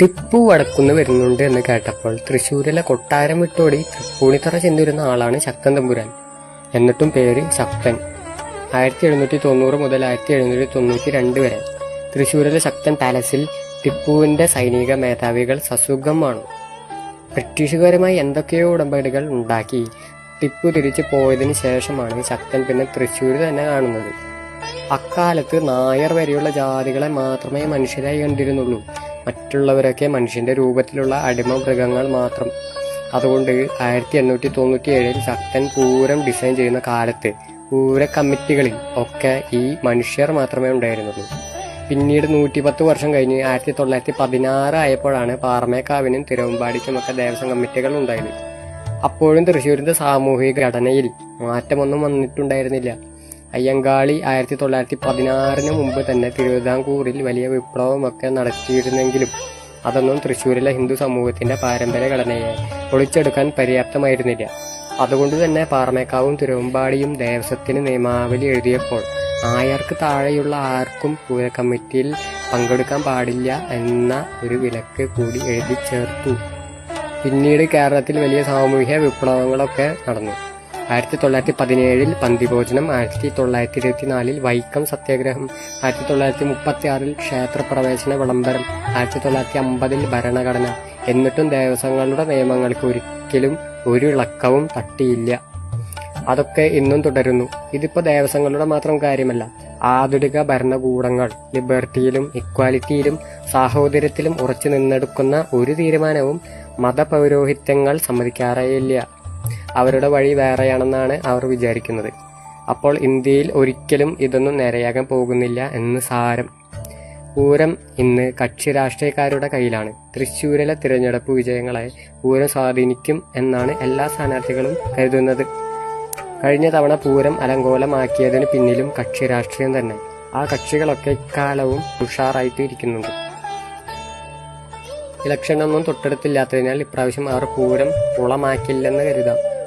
ടിപ്പു വടക്കുന്ന് വരുന്നുണ്ട് എന്ന് കേട്ടപ്പോൾ തൃശ്ശൂരിലെ കൊട്ടാരം വിട്ടോടി തൃപ്പൂണിത്തറ ചെന്നിരുന്ന ആളാണ് ശക്തൻ തമ്പുരാൻ. എന്നിട്ടും പേര് ശക്തൻ. ആയിരത്തി എഴുന്നൂറ്റി തൊണ്ണൂറ് മുതൽ ആയിരത്തി എഴുന്നൂറ്റി തൊണ്ണൂറ്റി രണ്ട് വരെ. തൃശ്ശൂരിലെ ശക്തൻ പാലസിൽ ടിപ്പുവിന്റെ സൈനിക മേധാവികൾ സസുഖമാണ്. ബ്രിട്ടീഷുകാരുമായി എന്തൊക്കെയോ ഉടമ്പടികൾ ഉണ്ടാക്കി ടിപ്പു തിരിച്ചു പോയതിനു ശേഷമാണ് ശക്തൻ പിന്നെ തൃശ്ശൂർ തന്നെ കാണുന്നത്. അക്കാലത്ത് നായർ വരെയുള്ള ജാതികളെ മാത്രമേ മനുഷ്യരായി കണ്ടിരുന്നുള്ളൂ. മറ്റുള്ളവരൊക്കെ മനുഷ്യന്റെ രൂപത്തിലുള്ള അടിമ മൃഗങ്ങൾ മാത്രം. അതുകൊണ്ട് ആയിരത്തി എണ്ണൂറ്റി തൊണ്ണൂറ്റി ഏഴിൽ ശക്തൻ പൂരം ഡിസൈൻ ചെയ്യുന്ന കാലത്ത് പൂര കമ്മിറ്റികളിൽ ഒക്കെ ഈ മനുഷ്യർ മാത്രമേ ഉണ്ടായിരുന്നുള്ളൂ. പിന്നീട് നൂറ്റിപ്പത്ത് വർഷം കഴിഞ്ഞ് ആയിരത്തി തൊള്ളായിരത്തി പതിനാറ് ആയപ്പോഴാണ് പാറമേക്കാവിനും തിരുവമ്പാടിക്കുമൊക്കെ ദേവസ്വം കമ്മിറ്റികൾ ഉണ്ടായത്. അപ്പോഴും തൃശ്ശൂരിന്റെ സാമൂഹിക ഘടനയിൽ മാറ്റമൊന്നും വന്നിട്ടുണ്ടായിരുന്നില്ല. അയ്യങ്കാളി ആയിരത്തി തൊള്ളായിരത്തി പതിനാറിന് മുമ്പ് തന്നെ തിരുവിതാംകൂറിൽ വലിയ വിപ്ലവമൊക്കെ നടത്തിയിരുന്നെങ്കിലും അതൊന്നും തൃശ്ശൂരിലെ ഹിന്ദു സമൂഹത്തിന്റെ പാരമ്പര്യ ഘടനയെ പൊളിച്ചെടുക്കാൻ പര്യാപ്തമായിരുന്നില്ല. അതുകൊണ്ട് തന്നെ പാറമേക്കാവും തിരുവമ്പാടിയും ദേവസ്വത്തിന് നിയമാവലി എഴുതിയപ്പോൾ ആയർക്ക് താഴെയുള്ള ആർക്കും പൂര കമ്മിറ്റിയിൽ പങ്കെടുക്കാൻ പാടില്ല എന്ന ഒരു വിലക്ക് കൂടി എഴുതി ചേർത്തു. പിന്നീട് കേരളത്തിൽ വലിയ സാമൂഹ്യ വിപ്ലവങ്ങളൊക്കെ നടന്നു. ആയിരത്തി തൊള്ളായിരത്തി പതിനേഴിൽ പന്തിഭോജനം ആയിരത്തി തൊള്ളായിരത്തി ഇരുപത്തിനാലിൽ വൈക്കം സത്യാഗ്രഹം ആയിരത്തി തൊള്ളായിരത്തി മുപ്പത്തി ആറിൽ ക്ഷേത്രപ്രവേശന വിളംബരം ആയിരത്തി തൊള്ളായിരത്തി അമ്പതിൽ ഭരണഘടന. എന്നിട്ടും ദേവസ്വങ്ങളുടെ നിയമങ്ങൾക്ക് ഒരിക്കലും ഒരു ഇളക്കവും തട്ടിയില്ല. അതൊക്കെ ഇന്നും തുടരുന്നു. ഇതിപ്പോ ദേവസ്വങ്ങളുടെ മാത്രം കാര്യമല്ല. ആധുനിക ഭരണകൂടങ്ങൾ ലിബർട്ടിയിലും ഇക്വാലിറ്റിയിലും സാഹോദര്യത്തിലും ഉറച്ചു നിന്നെടുക്കുന്ന ഒരു തീരുമാനവും മതപൗരോഹിത്യങ്ങൾ സമ്മതിക്കാറേയില്ല. അവരുടെ വഴി വേറെയാണെന്നാണ് അവർ വിചാരിക്കുന്നത്. അപ്പോൾ ഇന്ത്യയിൽ ഒരിക്കലും ഇതൊന്നും നേരെയാകാൻ പോകുന്നില്ല എന്ന് സാരം. പൂരം ഇന്ന് കക്ഷി രാഷ്ട്രീയക്കാരുടെ കയ്യിലാണ്. തൃശ്ശൂരിലെ തിരഞ്ഞെടുപ്പ് വിജയങ്ങളെ പൂരം സ്വാധീനിക്കും എന്നാണ് എല്ലാ സ്ഥാനാർത്ഥികളും കരുതുന്നത്. കഴിഞ്ഞ തവണ പൂരം അലങ്കോലമാക്കിയതിന് പിന്നിലും കക്ഷി രാഷ്ട്രീയം തന്നെ. ആ കക്ഷികളൊക്കെ ഇക്കാലവും ഉഷാറായിട്ട് ഇരിക്കുന്നുണ്ട് ഇലക്ഷനൊന്നും തൊട്ടടുത്തില്ലാത്തതിനാൽ ഇപ്രാവശ്യം അവർ പൂരം കുളമാക്കില്ലെന്ന് കരുതാം.